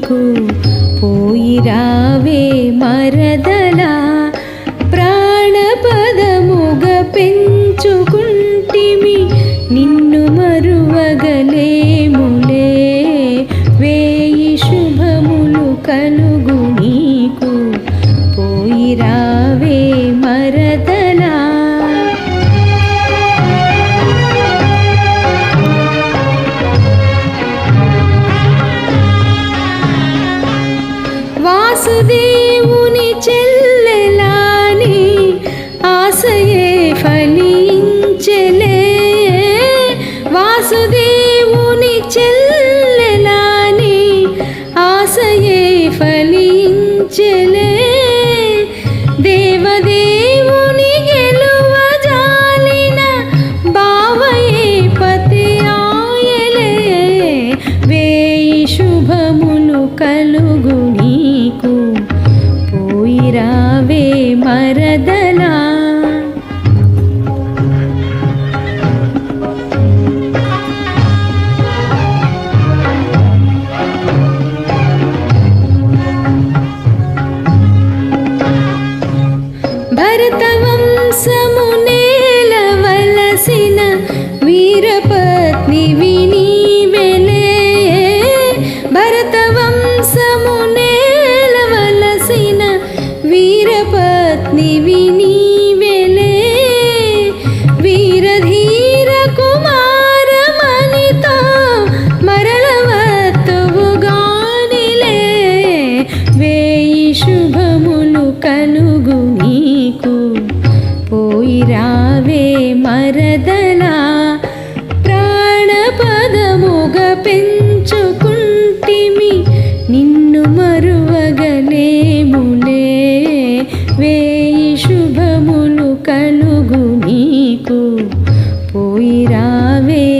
నీకు పోయిరావే మరదలా. ప్రాణపదముగ పెంచుకుంటిమి నిన్ను మరువగలేములే. వేయి శుభములు కలుగు నీకు పోయిరా వాసుదేవుని చెల్లెలాని ఆశయే ఫలించెలే. వాసుదేవుని చెల్లెలాని ఆశయే ఫలించెలే. దేవదేవుని గెలువ జాలిన బావయే పతి ఆయలే. వేయి శుభములు కలుగుని భరతవంశము నేలవలసిన వీరపత్ని వినీవెలే భరతవంశము నేలవలసిన వీరపత్ని వినీవెలే వీరధీర కుమారమణితో మరళవత్తువుగానిలే వేయి శుభములు కలుగు రావే మరదలా ప్రాణపదముగ పెంచుకుంటిమి నిన్ను మరువగలేములే. వేయి శుభములు కలుగు నీకు. పోయి రావే